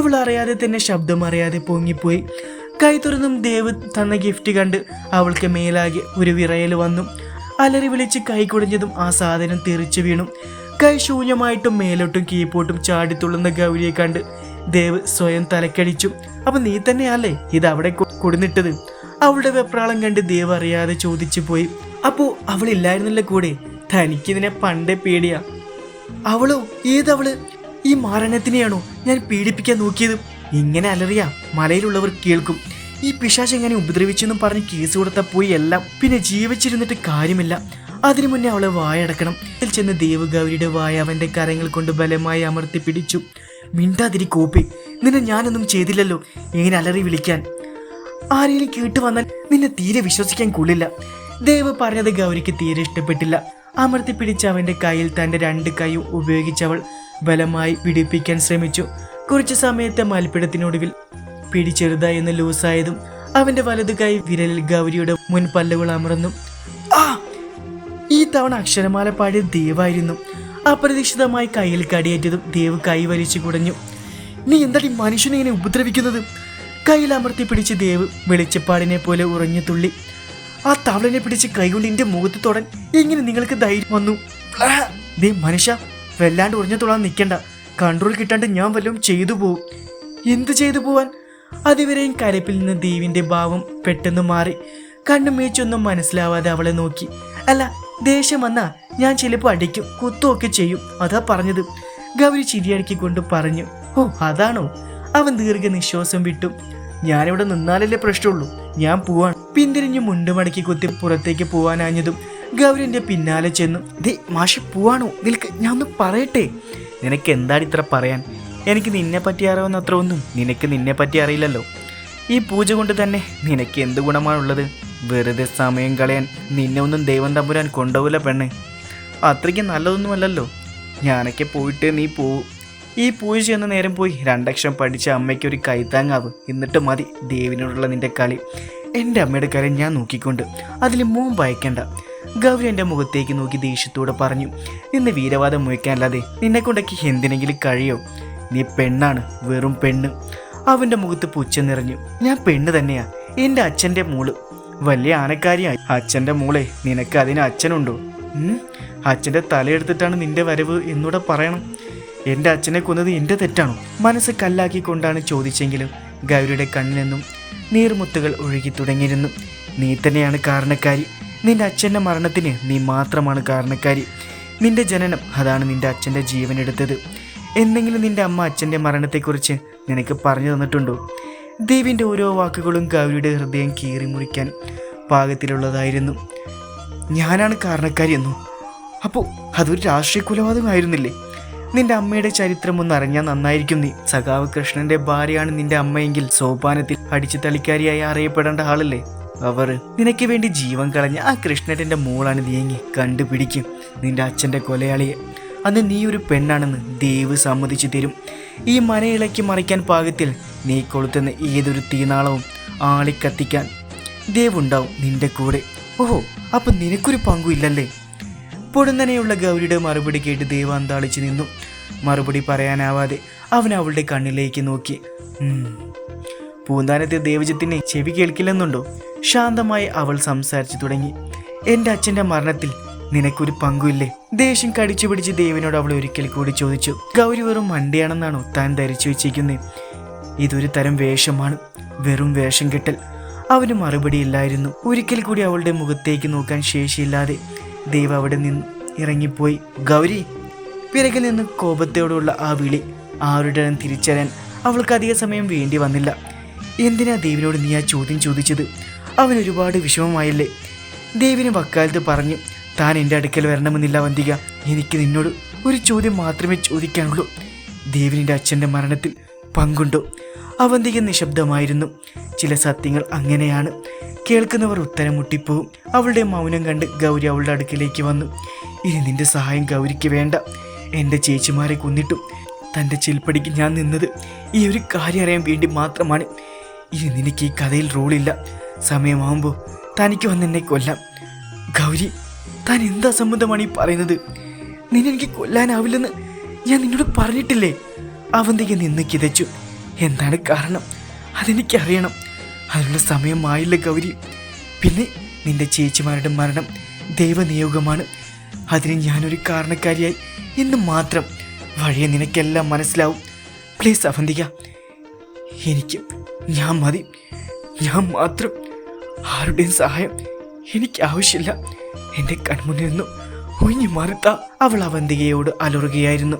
അവൾ അറിയാതെ തന്നെ ശബ്ദം അറിയാതെ പൊങ്ങിപ്പോയി. കൈ തുറന്നും ദേവ് തന്ന ഗിഫ്റ്റ് കണ്ട് അവൾക്ക് മേലാകെ ഒരു വിറയൽ വന്നു. അലറി വിളിച്ച് കൈ കുടഞ്ഞതും ആ സാധനം തെറിച്ചു വീണു. കൈ ശൂന്യമായിട്ടും മേലോട്ടും കീപ്പോട്ടും ചാടിത്തുള്ളുന്ന ഗൗരിയെ കണ്ട് ദേവ് സ്വയം തലക്കടിച്ചു. അപ്പൊ നീ തന്നെയല്ലേ ഇത് അവിടെ കൊടുന്നിട്ടത്? അവളുടെ വെപ്രാളം കണ്ട് ദേവ് അറിയാതെ ചോദിച്ചു പോയി. അപ്പോ അവളില്ലായിരുന്നില്ല കൂടെ? തനിക്കിതിനെ പണ്ടേ പേടിയാ. അവളോ? ഏതവൾ? ഈ മാരണത്തിനെയാണോ ഞാൻ പീഡിപ്പിക്കാൻ നോക്കിയത്? ഇങ്ങനെ അലറിയ മലയിലുള്ളവർ കേൾക്കും. ഈ പിശാച് എങ്ങനെ ഉപദ്രവിച്ചെന്നും പറഞ്ഞ് കേസ് കൊടുത്ത പോയി എല്ലാം. പിന്നെ ജീവിച്ചിരുന്നിട്ട് കാര്യമില്ല. അതിനു മുന്നേ അവളെ വായടക്കണം. ഇതിൽ ചെന്ന് ദേവഗൗരിയുടെ വായ അവന്റെ കരങ്ങൾ കൊണ്ട് ബലമായി അമർത്തി പിടിച്ചു. മിണ്ടാതിരി കോപ്പി നിന്നെ ഞാനൊന്നും ചെയ്തില്ലല്ലോ ഇങ്ങനെ അലറി വിളിക്കാൻ. ആരെങ്കിലും കേട്ടു വന്നാൽ നിന്നെ തീരെ വിശ്വസിക്കാൻ കൊള്ളില്ല. ദേവ് പറഞ്ഞത് ഗൗരിക്ക് തീരെ ഇഷ്ടപ്പെട്ടില്ല. അമർത്തി പിടിച്ച അവന്റെ കയ്യിൽ തന്റെ രണ്ട് കൈയും ഉപയോഗിച്ചവൾ ബലമായി പിടിപ്പിക്കാൻ ശ്രമിച്ചു. കുറച്ചു സമയത്തെ മൽപ്പിടത്തിനൊടുവിൽ പിടി ചെറുതായൊന്ന് ലൂസായതും അവന്റെ വലതു കൈ വിരലിൽ ഗൗരിയുടെ മുൻ പല്ലുകൾ അമർന്നു. ആ ഈ തവണ അക്ഷരമാല പാടിയ ദേവായിരുന്നു. അപ്രതീക്ഷിതമായി കയ്യിൽ കടിയേറ്റതും ദേവ് കൈ വലിച്ചു കുടഞ്ഞു. നീ എന്താടി മനുഷ്യനെ ഇങ്ങനെ ഉപദ്രവിക്കുന്നത്? കയ്യിൽ അമർത്തി പിടിച്ച് ദേവ് വെളിച്ചപ്പാടിനെ പോലെ ഉറഞ്ഞു തുള്ളി. ആ തവളനെ പിടിച്ച് കൈകൊണ്ട് എന്റെ മുഖത്ത് തൊടാൻ എങ്ങനെ നിങ്ങൾക്ക് ധൈര്യം വന്നു! ദേ മനുഷ്യ വല്ലാണ്ട് ഉറഞ്ഞു തൊടാൻ നിൽക്കണ്ട കൺട്രോൾ കിട്ടാണ്ട് ഞാൻ വല്ലതും ചെയ്തു പോവും. എന്ത് ചെയ്തു പോവാൻ? അതുവരെയും കരപ്പിൽ നിന്ന് ദേവിന്റെ ഭാവം പെട്ടെന്ന് മാറി. കണ്ണു മേച്ചൊന്നും മനസ്സിലാവാതെ അവളെ നോക്കി. അല്ല ദേഷ്യം വന്നാ ഞാൻ ചിലപ്പോൾ അടിക്കും കുത്തുമൊക്കെ ചെയ്യും. അതാ പറഞ്ഞത്. ഗൗരി ചിരിയടക്കിക്കൊണ്ട് പറഞ്ഞു. ഓ അതാണോ? അവൻ ദീർഘ നിശ്വാസം വിട്ടു. ഞാനിവിടെ നിന്നാലല്ലേ പ്രശ്നമുള്ളൂ. ഞാൻ പോവാൻ പിന്തിരിഞ്ഞ് മുണ്ടുമടക്കി കുത്തി പുറത്തേക്ക് പോവാനാഞ്ഞതും ഗൗരി എന്റെ പിന്നാലെ ചെന്നു. ദേ മാഷി പോവാണോ? നിൽക്ക് ഞാൻ ഒന്ന് പറയട്ടെ. നിനക്ക് എന്താണ് ഇത്ര പറയാൻ? എനിക്ക് നിന്നെ പറ്റി അറിയാവുന്ന അത്ര ഒന്നും നിനക്ക് നിന്നെ പറ്റി അറിയില്ലല്ലോ. ഈ പൂജ കൊണ്ട് തന്നെ നിനക്ക് എന്ത് ഗുണമാണുള്ളത്? വെറുതെ സമയം കളയാൻ നിന്നെ ഒന്നും ദൈവം തമ്പുരാൻ കൊണ്ടുപോകില്ല പെണ്ണ്. അത്രയ്ക്ക് നല്ലതൊന്നുമല്ലല്ലോ. ഞാനൊക്കെ പോയിട്ട് നീ പോവും ഈ പൂജ ചെയ്യുന്ന നേരം പോയി രണ്ടക്ഷരം പഠിച്ച അമ്മയ്ക്ക് ഒരു കൈത്താങ്ങാവ്. എന്നിട്ട് മതി ദേവിനോടുള്ള നിന്റെ കളി. എന്റെ അമ്മയുടെ കാര്യം ഞാൻ നോക്കിക്കൊണ്ട്. അതിൽ മോൻ ഭയക്കണ്ട. ഗൗരി എന്റെ മുഖത്തേക്ക് നോക്കി ദേഷ്യത്തോടെ പറഞ്ഞു ഇന്ന് വീരവാദം മുയക്കാനല്ലാതെ നിന്നെ കൊണ്ടൊക്കെ എന്തിനെങ്കിലും കഴിയോ? നീ പെണ്ണാണ് വെറും പെണ്ണ്. അവന്റെ മുഖത്ത് പുച്ഛം നിറഞ്ഞു ഞാൻ പെണ്ണ് തന്നെയാ എന്റെ അച്ഛന്റെ മോൾ. വലിയ ആനക്കാരിയായി. അച്ഛന്റെ മോളെ നിനക്ക് അതിന് അച്ഛനുണ്ടോ? അച്ഛന്റെ തലയെടുത്തിട്ടാണ് നിന്റെ വരവ് എന്നൂടെ പറയണം. എന്റെ അച്ഛനെ കൊന്നത് എന്റെ തെറ്റാണോ? മനസ്സ് കല്ലാക്കിക്കൊണ്ടാണ് ചോദിച്ചെങ്കിലും ഗൗരിയുടെ കണ്ണിൽ നിന്നും നീർമുത്തുകൾ ഒഴുകി തുടങ്ങിയിരുന്നു. നീ തന്നെയാണ് കാരണക്കാരി. നിന്റെ അച്ഛന്റെ മരണത്തിന് നീ മാത്രമാണ് കാരണക്കാരി. നിന്റെ ജനനം അതാണ് നിന്റെ അച്ഛന്റെ ജീവനെടുത്തത് എന്തെങ്കിലും നിന്റെ അമ്മ അച്ഛന്റെ മരണത്തെക്കുറിച്ച് നിനക്ക് പറഞ്ഞു തന്നിട്ടുണ്ടോ? ദേവിന്റെ ഓരോ വാക്കുകളും ഗൗരിയുടെ ഹൃദയം കീറി മുറിക്കാൻ പാകത്തിലുള്ളതായിരുന്നു. ഞാനാണ് കാരണക്കാരി എന്നു? അപ്പോൾ അതൊരു രാഷ്ട്രീയ കൊലപാതകമായിരുന്നില്ലേ നിന്റെ അമ്മയുടെ ചരിത്രം ഒന്ന് അറിഞ്ഞാൽ നന്നായിരിക്കും നീ. സഖാവ് കൃഷ്ണന്റെ ഭാര്യയാണ് നിന്റെ അമ്മയെങ്കിൽ സോപാനത്തിൽ അടിച്ചു തളിക്കാരിയായി അറിയപ്പെടേണ്ട ആളല്ലേ? അവർ. നിനക്ക് വേണ്ടി ജീവൻ കളഞ്ഞ ആ കൃഷ്ണന്റെ മോളാണ് നീങ്ങി കണ്ടുപിടിക്കും. നിന്റെ അച്ഛന്റെ കൊലയാളിയെ. അന്ന് നീ ഒരു പെണ്ണാണെന്ന് ദേവ് സമ്മതിച്ചു തരും. ഈ മനയിളക്കി മറിക്കാൻ പാകത്തിൽ നീ കൊളുത്തുന്ന ഏതൊരു തീനാളവും ആളിക്കത്തിക്കാൻ ദേവുണ്ടാവും നിന്റെ കൂടെ. ഓഹോ അപ്പം നിനക്കൊരു പങ്കുമില്ലല്ലേ പൊടുന്നനെയുള്ള ഗൗരിയുടെ മറുപടി കേട്ട് ദേവ് അന്താളിച്ചു നിന്നു. മറുപടി പറയാനാവാതെ അവൻ അവളുടെ കണ്ണിലേക്ക് നോക്കി. പൂന്താനത്തെ ദേവജത്തിന് ചെവി കേൾക്കില്ലെന്നുണ്ടോ? ശാന്തമായി അവൾ സംസാരിച്ചു തുടങ്ങി. എന്റെ അച്ഛന്റെ മരണത്തിൽ നിനക്കൊരു പങ്കുമില്ലേ? ദേഷ്യം കടിച്ചു പിടിച്ച് ദേവിനോട് അവൾ ഒരിക്കൽ കൂടി ചോദിച്ചു. ഗൗരി വെറും മണ്ടിയാണെന്നാണോ താൻ ധരിച്ചു വെച്ചിരിക്കുന്നത് ഇതൊരു തരം വേഷമാണ്. വെറും വേഷം കെട്ടൽ. അവന് മറുപടിയില്ലായിരുന്നു ഒരിക്കൽ കൂടി അവളുടെ മുഖത്തേക്ക് നോക്കാൻ ശേഷിയില്ലാതെ ദേവ് അവിടെ നിന്ന് ഇറങ്ങിപ്പോയി. ഗൗരി! പിറകിൽ നിന്ന് കോപത്തോടുള്ള ആ വിളി ആരുടെ തിരിച്ചറിയാൻ അവൾക്ക് അധിക സമയം വേണ്ടി വന്നില്ല. എന്തിനാ ദേവിനോട് നീ ആ ചോദ്യം ചോദിച്ചത്? അവൻ ഒരുപാട് വിഷമമായല്ലേ? ദേവിന് വക്കാലത്ത് പറഞ്ഞു താൻ എന്റെ അടുക്കൽ വരണമെന്നില്ല വന്തിക എനിക്ക് നിന്നോട് ഒരു ചോദ്യം മാത്രമേ ചോദിക്കാനുള്ളൂ. ദേവിനിന്റെ അച്ഛന്റെ മരണത്തിൽ പങ്കുണ്ടോ? അവന്തിക നിശബ്ദമായിരുന്നു. ചില സത്യങ്ങൾ അങ്ങനെയാണ്. കേൾക്കുന്നവർ ഉത്തരം മുട്ടിപ്പോവും. അവളുടെ മൗനം കണ്ട് ഗൗരി അവളുടെ അടുക്കിലേക്ക് വന്നു. ഇനി നിന്റെ സഹായം ഗൗരിക്ക് വേണ്ട. എന്റെ ചേച്ചിമാരെ കൊന്നിട്ടും തന്റെ ചിൽപ്പടിക്ക് ഞാൻ നിന്നത് ഈ ഒരു കാര്യം അറിയാൻ വേണ്ടി മാത്രമാണ്. ഇനി നിനക്ക് ഈ കഥയിൽ റോളില്ല സമയമാകുമ്പോൾ തനിക്ക് വന്ന് എന്നെ കൊല്ലാം. ഗൗരി താൻ എന്താ സംബന്ധമാണ് ഈ പറയുന്നത്? നിന്നെ എനിക്ക് കൊല്ലാനാവില്ലെന്ന് ഞാൻ നിന്നോട് പറഞ്ഞിട്ടില്ലേ? അവന്തിക നിന്ന് കിതച്ചു. എന്താണ് കാരണം? അതെനിക്കറിയണം. അതിനുള്ള സമയമായില്ല ഗൗരി. പിന്നെ നിന്റെ ചേച്ചിമാരുടെ മരണം ദൈവനിയോഗമാണ്. അതിന് ഞാനൊരു കാരണക്കാരിയായി. എന്ന് മാത്രം. വഴിയെ നിനക്കെല്ലാം മനസ്സിലാവും. പ്ലീസ് അവന്തിക. എനിക്ക് ഞാൻ മതി. ഞാൻ മാത്രം ആരുടെയും സഹായം എനിക്ക് ആവശ്യമില്ല. എന്റെ കൺമുന്നിൽ നിന്നും ഒഴിഞ്ഞു മറുത്ത അവൾ അവന്തികയോട് അലറുകയായിരുന്നു.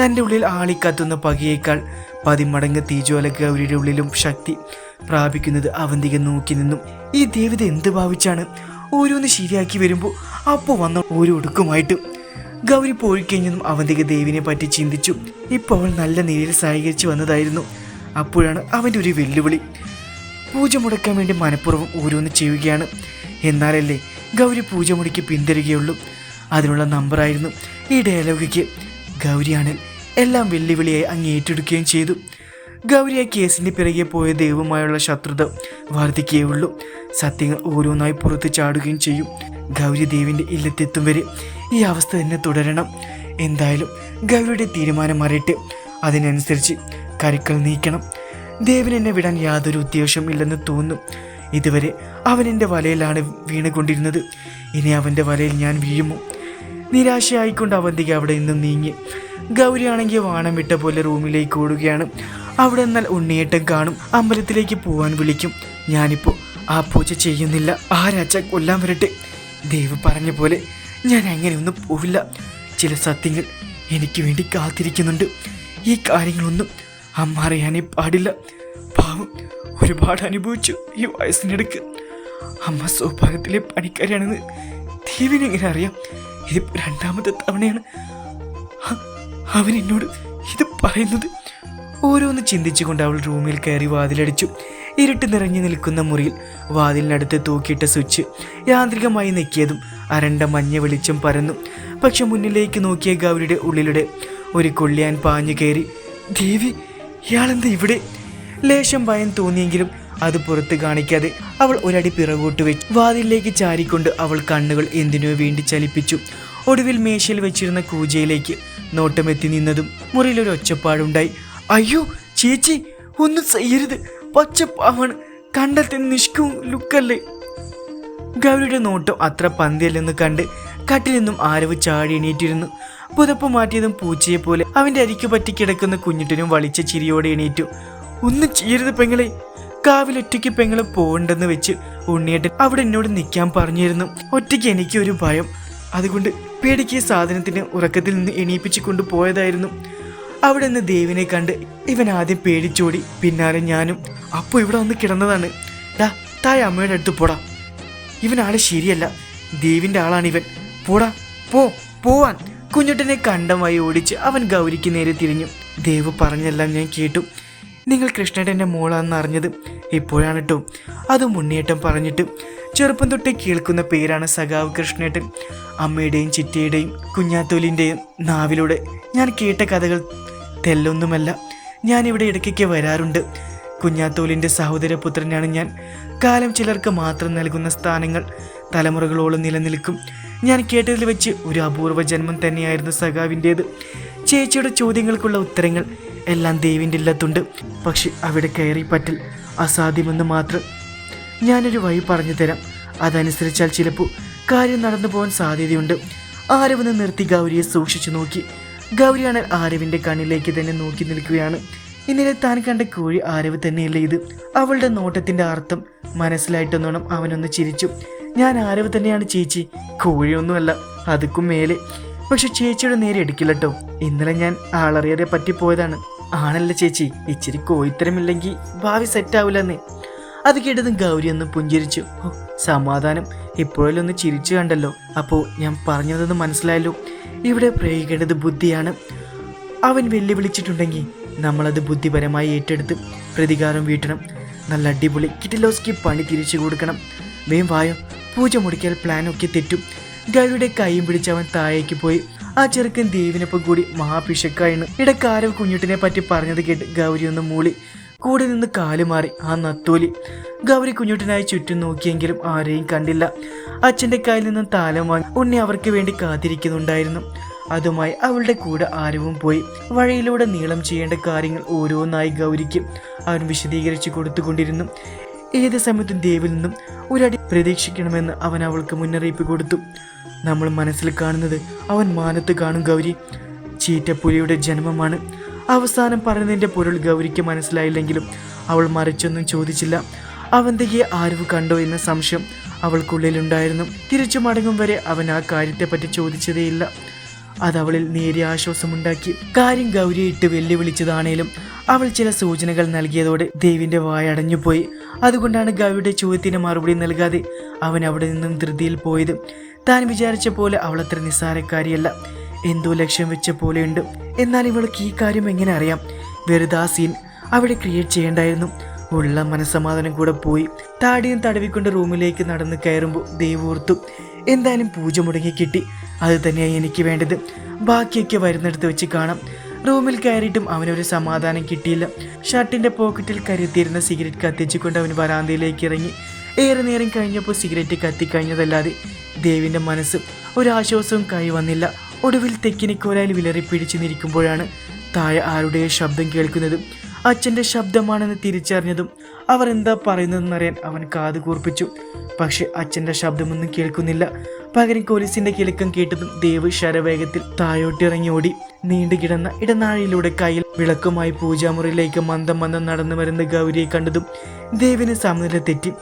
തന്റെ ഉള്ളിൽ ആളിക്കത്തുന്ന പകയേക്കാൾ പതിമടങ്ങ് തീജ്വാല ഗൗരിയുടെ ഉള്ളിലും ശക്തി പ്രാപിക്കുന്നത് അവന്തിക നോക്കി നിന്നും. ഈ ദേവത എന്ത് ഭാവിച്ചാണ് ഓരോന്ന് ശരിയാക്കി വരുമ്പോൾ അപ്പോൾ വന്ന ഓരോ ഒടുക്കുമായിട്ട് ഗൗരി പോയി കഴിഞ്ഞതും അവന്തിക ദേവിനെ പറ്റി ചിന്തിച്ചു. ഇപ്പോൾ അവൾ നല്ല നിലയിൽ സഹകരിച്ചു വന്നതായിരുന്നു. അപ്പോഴാണ് അവന്റെ ഒരു വെല്ലുവിളി. പൂജ മുടക്കാൻ വേണ്ടി മനഃപൂർവം ഓരോന്ന് ചെയ്യുകയാണ്. എന്നാലല്ലേ ഗൗരി പൂജ മുടക്കി പിന്തരുകയുള്ളൂ. അതിനുള്ള നമ്പറായിരുന്നു ഈ ഡയലോഗിക്ക്. ഗൗരിയാണിൽ എല്ലാം വെല്ലുവിളിയായി അങ്ങ് ഏറ്റെടുക്കുകയും ചെയ്തു. ഗൗരി ആ കേസിന്റെ പിറകെ പോയ ദൈവവുമായുള്ള ശത്രുത വർദ്ധിക്കുകയുള്ളൂ സത്യങ്ങൾ ഓരോന്നായി പുറത്ത് ചാടുകയും ചെയ്യും. ഗൗരി ദേവിന്റെ ഇല്ലത്തെത്തും വരെ ഈ അവസ്ഥ തന്നെ തുടരണം. എന്തായാലും ഗൗരിയുടെ തീരുമാനം അറിയിട്ട് അതിനനുസരിച്ച് കരുക്കൾ നീക്കണം. ദേവൻ എന്നെ വിടാൻ യാതൊരു ഉദ്ദേശവും ഇല്ലെന്ന് തോന്നുന്നു ഇതുവരെ അവൻ എന്റെ വലയിലാണ് വീണുകൊണ്ടിരുന്നത്. ഇനി അവന്റെ വലയിൽ ഞാൻ വീഴുമോ? നിരാശയായിക്കൊണ്ട് അവന്തിക അവിടെ നിന്നും നീങ്ങി. ഗൗരിയാണെങ്കിൽ വാണം വിട്ട പോലെ റൂമിലേക്ക് ഓടുകയാണ്. അവിടെ എന്നാൽ ഉണ്ണിയേട്ടൻ കാണും. അമ്പലത്തിലേക്ക് പോവാൻ വിളിക്കും. ഞാനിപ്പോൾ ആ പൂജ ചെയ്യുന്നില്ല. ആ രാജ കൊല്ലാൻ വരട്ടെ? ദേവ് പറഞ്ഞ പോലെ ഞാൻ അങ്ങനെയൊന്നും പോവില്ല. ചില സത്യങ്ങൾ എനിക്ക് വേണ്ടി കാത്തിരിക്കുന്നുണ്ട്. ഈ കാര്യങ്ങളൊന്നും അമ്മ അറിയാനേ പാടില്ല. പാവം ഒരുപാട് അനുഭവിച്ചു ഈ വയസ്സിനിടയ്ക്ക്. അമ്മ സൗഭാഗ്യത്തിലെ പണിക്കാരിയാണെന്ന് ദേവിനെങ്ങനെ അറിയാം? ഇത് രണ്ടാമത്തെ തവണയാണ്. അവൻ എന്നോട് ഇത് പറയുന്നത്. ഓരോന്ന് ചിന്തിച്ചുകൊണ്ട് അവൾ റൂമിൽ കയറി വാതിലടിച്ചു. ഇരുട്ട് നിറഞ്ഞു നിൽക്കുന്ന മുറിയിൽ വാതിലിനടുത്ത് തൂക്കിയിട്ട സ്വിച്ച് യാന്ത്രികമായി നെക്കിയതും അരണ്ട മഞ്ഞ വെളിച്ചം പരന്നു. പക്ഷെ മുന്നിലേക്ക് നോക്കിയ ഗൗരിയുടെ ഉള്ളിലൂടെ ഒരു കൊള്ളിയാൻ പാഞ്ഞു കയറി ദേവി ഇയാളെന്താ ഇവിടെ? ലേശം ഭയം തോന്നിയെങ്കിലും അത് പുറത്ത് കാണിക്കാതെ അവൾ ഒരടി പിറകോട്ട് വെച്ച് വാതിലിലേക്ക് ചാരിക്കൊണ്ട് അവൾ കണ്ണുകൾ എന്തിനോ വേണ്ടി ചലിപ്പിച്ചു. ഒടുവിൽ മേശയിൽ വെച്ചിരുന്ന കൂജയിലേക്ക് നോട്ടമെത്തി നിന്നതും മുറിയിലൊരു ഒച്ചപ്പാടുണ്ടായി. അയ്യോ ചേച്ചി ഒന്നും ചെയ്യരുത്. പച്ചപ്പാവാണ് കണ്ടെത്തി നിഷ്കു ലുക്കല്ലേ? ഗൗരിയുടെ നോട്ടം അത്ര പന്തിയല്ലെന്ന് കണ്ട് കട്ടിൽ നിന്നും ആരവ് ചാടി എണീറ്റിരുന്നു. പുതപ്പ് മാറ്റിയതും പൂച്ചയെ പോലെ അവന്റെ അരിക്കു പറ്റി കിടക്കുന്ന കുഞ്ഞിട്ടിനും വളിച്ച ചിരിയോടെ എണീറ്റു. ഒന്നും ചെയ്യരുത് പെങ്ങളെ. കാവിലൊറ്റയ്ക്ക് പെങ്ങളെ പോകണ്ടെന്ന് വെച്ച് ഉണ്ണിയേട്ടൻ അവിടെ എന്നോട് നിൽക്കാൻ പറഞ്ഞിരുന്നു. ഒറ്റയ്ക്ക് എനിക്കൊരു ഭയം. അതുകൊണ്ട് പേടിക്കിയ സാധനത്തിന് ഉറക്കത്തിൽ നിന്ന് എണീപ്പിച്ചു കൊണ്ടുപോയതായിരുന്നു. അവിടെ നിന്ന് ദേവിനെ കണ്ട് ഇവൻ ആദ്യം പേടിച്ചോടി. പിന്നാലെ ഞാനും. അപ്പോൾ ഇവിടെ വന്ന് കിടന്നതാണ്. ഡാ തായ അമ്മയുടെ അടുത്ത് പോടാ. ഇവനാൾ ശരിയല്ല. ദേവിന്റെ ആളാണ് ഇവൻ. പോടാ പോ പോവാൻ. കുഞ്ഞുട്ടനെ കണ്ടമായി ഓടിച്ച് അവൻ ഗൗരിക്ക് നേരെ തിരിഞ്ഞു. ദേവ് പറഞ്ഞെല്ലാം ഞാൻ കേട്ടു. നിങ്ങൾ കൃഷ്ണേട്ടന്റെ മോളാണെന്ന് അറിഞ്ഞത് ഇപ്പോഴാണ് കേട്ടോ അത് മുന്നേറ്റം പറഞ്ഞിട്ട് ചെറുപ്പം തൊട്ടേ കേൾക്കുന്ന പേരാണ് സഖാവ് കൃഷ്ണേട്ടൻ. അമ്മയുടെയും ചിറ്റയുടെയും കുഞ്ഞാത്തോലിന്റെയും നാവിലൂടെ ഞാൻ കേട്ട കഥകൾ തെല്ലൊന്നുമല്ല. ഞാനിവിടെ ഇടയ്ക്കൊക്കെ വരാറുണ്ട്. കുഞ്ഞാത്തോലിന്റെ സഹോദരപുത്രനാണ് ഞാൻ. കാലം ചിലർക്ക് മാത്രം നൽകുന്ന സ്ഥാനങ്ങൾ തലമുറകളോളം നിലനിൽക്കും. ഞാൻ കേട്ടതിൽ വെച്ച് ഒരു അപൂർവ ജന്മം തന്നെയായിരുന്നു സഖാവിന്റേത് ചേച്ചിയുടെ ചോദ്യങ്ങൾക്കുള്ള ഉത്തരങ്ങൾ എല്ലാം ദേവിന്റെ ഇല്ലത്തുണ്ട്. പക്ഷെ അവിടെ കയറി പറ്റൽ അസാധ്യമെന്ന് മാത്രം ഞാനൊരു വഴി പറഞ്ഞു തരാം. അതനുസരിച്ചാൽ ചിലപ്പോൾ കാര്യം നടന്നു പോകാൻ സാധ്യതയുണ്ട്. ആരവെന്ന് നിർത്തി ഗൗരിയെ സൂക്ഷിച്ചു നോക്കി. ഗൗരിയാണ് ആരവിന്റെ കണ്ണിലേക്ക് തന്നെ നോക്കി നിൽക്കുകയാണ്. ഇന്നലെ താൻ കണ്ട കോഴി ആരവ് തന്നെയല്ലേ ഇത്? അവളുടെ നോട്ടത്തിന്റെ അർത്ഥം മനസ്സിലായിട്ടെന്നോണം അവനൊന്ന് ചിരിച്ചു. ഞാൻ ആരവ് തന്നെയാണ് ചേച്ചി. കോഴിയൊന്നുമല്ല അതുക്കും മേലെ. പക്ഷെ ചേച്ചിയുടെ നേരെ എടുക്കില്ല കേട്ടോ ഇന്നലെ ഞാൻ ആളറിയാതെ പറ്റിപ്പോയതാണ്. ആണല്ലേ ചേച്ചി? ഇച്ചിരി കോയിത്തരമില്ലെങ്കിൽ ഭാവി സെറ്റാവില്ലെന്നേ അത് കേട്ടതും ഗൗരി ഒന്ന് പുഞ്ചിരിച്ചു. സമാധാനം. ഇപ്പോഴല്ലൊന്ന് ചിരിച്ചു കണ്ടല്ലോ. അപ്പോൾ ഞാൻ പറഞ്ഞതെന്ന് മനസ്സിലായല്ലോ. ഇവിടെ പ്രയോഗിക്കേണ്ടത് ബുദ്ധിയാണ്. അവൻ വെല്ലുവിളിച്ചിട്ടുണ്ടെങ്കിൽ നമ്മളത് ബുദ്ധിപരമായി ഏറ്റെടുത്ത് പ്രതികാരം വീട്ടണം. നല്ല അടിപൊളി കിറ്റിലോസ്കി പണി തിരിച്ചു കൊടുക്കണം. വേം വായോ പൂജ മുടിക്കാൻ പ്ലാനൊക്കെ തെറ്റും. ഗൗരിയുടെ കൈയും പിടിച്ച് അവൻ താഴേക്ക് പോയി. ആ ചെറുക്കൻ ദേവിനൊപ്പം കൂടി മഹാപിഷക്കായിരുന്നു ഇവിടെ കാരവ് കുഞ്ഞുട്ടിനെ പറ്റി പറഞ്ഞത് കേട്ട് ഗൗരി ഒന്ന് മൂളി. കൂടെ നിന്ന് കാലുമാറി ആ നത്തോലി. ഗൗരി കുഞ്ഞുട്ടിനായി ചുറ്റും നോക്കിയെങ്കിലും ആരെയും കണ്ടില്ല. അച്ഛന്റെ കയ്യിൽ നിന്നും താലം വാങ്ങി ഉണ്ണി അവർക്ക് വേണ്ടി കാത്തിരിക്കുന്നുണ്ടായിരുന്നു. അതുമായി അവളുടെ കൂടെ ആരവും പോയി. വഴിയിലൂടെ നീളം ചെയ്യേണ്ട കാര്യങ്ങൾ ഓരോന്നായി ഗൗരിക്ക് അവൻ വിശദീകരിച്ചു കൊടുത്തുകൊണ്ടിരുന്നു. ഏത് സമയത്തും ദേവിൽ നിന്നും ഒരടി പ്രതീക്ഷിക്കണമെന്ന് അവൻ അവൾക്ക് മുന്നറിയിപ്പ് കൊടുത്തു. നമ്മൾ മനസ്സിൽ കാണുന്നത് അവൻ മാനത്ത് കാണും ഗൗരി. ചീറ്റപ്പുലിയുടെ ജന്മമാണ്. അവസാനം പറഞ്ഞതിന്റെ പൊരുൾ ഗൗരിക്ക് മനസ്സിലായില്ലെങ്കിലും അവൾ മറിച്ചൊന്നും ചോദിച്ചില്ല. അവന്തികയെ ആരവ് കണ്ടോ എന്ന സംശയം അവൾക്കുള്ളിലുണ്ടായിരുന്നു. തിരിച്ചു മടങ്ങും വരെ അവൻ ആ കാര്യത്തെപ്പറ്റി ചോദിച്ചതേയില്ല. അത് അവളിൽ നേരിയ ആശ്വാസമുണ്ടാക്കി. കാര്യം ഗൗരിയിട്ട് വെല്ലുവിളിച്ചതാണേലും അവൾ ചില സൂചനകൾ നൽകിയതോടെ ദേവിന്റെ വായ അടഞ്ഞുപോയി. അതുകൊണ്ടാണ് ഗൗരിയുടെ ചോദ്യത്തിന് മറുപടി നൽകാതെ അവൻ അവിടെ നിന്നും ധൃതിയിൽ പോയത്. താൻ വിചാരിച്ച പോലെ അവൾ അത്ര നിസ്സാരക്കാരിയല്ല. എന്തോ ലക്ഷ്യം വെച്ച പോലെയുണ്ട്. എന്നാൽ ഇവൾക്ക് ഈ കാര്യം എങ്ങനെ അറിയാം? വെറുതെ സീൻ അവിടെ ക്രിയേറ്റ് ചെയ്യേണ്ടായിരുന്നു. ഉള്ള മനസ്സമാധാനം കൂടെ പോയി താടിയും തടവിക്കൊണ്ട് റൂമിലേക്ക് നടന്ന് കയറുമ്പോൾ ദൈവോർത്തു എന്തായാലും പൂജ മുടങ്ങി കിട്ടി. അത് തന്നെയാണ് എനിക്ക് വേണ്ടത്. ബാക്കിയൊക്കെ വരുന്നിടത്ത് വെച്ച് കാണാം. റൂമിൽ കയറിയിട്ടും അവനൊരു സമാധാനം കിട്ടിയില്ല. ഷർട്ടിന്റെ പോക്കറ്റിൽ കരുത്തിയിരുന്ന സിഗരറ്റ് കത്തിച്ചുകൊണ്ട് അവൻ വരാന്തയിലേക്ക് ഇറങ്ങി. ഏറെ നേരം കഴിഞ്ഞപ്പോൾ സിഗരറ്റ് കത്തിക്കഴിഞ്ഞതല്ലാതെ ദേവിന്റെ മനസ്സ് ഒരാശ്വാസവും കൈ വന്നില്ല. ഒടുവിൽ തെക്കിനിക്കോലായിൽ വിലറി പിടിച്ചു നിൽക്കുമ്പോഴാണ് താഴെ ആരുടെയോ ശബ്ദം കേൾക്കുന്നത്. അച്ഛന്റെ ശബ്ദമാണെന്ന് തിരിച്ചറിഞ്ഞതും അവർ എന്താ പറയുന്നതെന്നറിയാൻ അവൻ കാത് കൂർപ്പിച്ചു. പക്ഷെ അച്ഛന്റെ ശബ്ദമൊന്നും കേൾക്കുന്നില്ല. പകരം കൊലീസിന്റെ കിളക്കം കേട്ടതും ദേവ് ശരവേഗത്തിൽ താഴോട്ടിറങ്ങി ഓടി നീണ്ടു കിടന്ന ഇടനാഴിയിലൂടെ കയ്യിൽ വിളക്കുമായി പൂജാമുറിയിലേക്ക് മന്ദം മന്ദം നടന്നു വരുന്ന ഗൗരിയെ കണ്ടതും ദേവിന് സമനില തെറ്റി.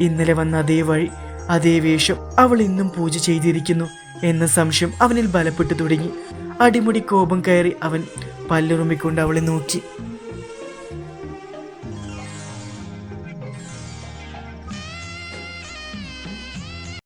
ഇന്നലെ വന്ന അതേ വഴി അതേ വേഷം അവൾ ഇന്നും പൂജ ചെയ്തിരിക്കുന്നു എന്ന സംശയം അവനിൽ ബലപ്പെട്ടു തുടങ്ങി. അടിമുടി കോപം കയറി അവൻ പല്ലുറുമ്പിക്കൊണ്ട് അവളെ നോക്കി.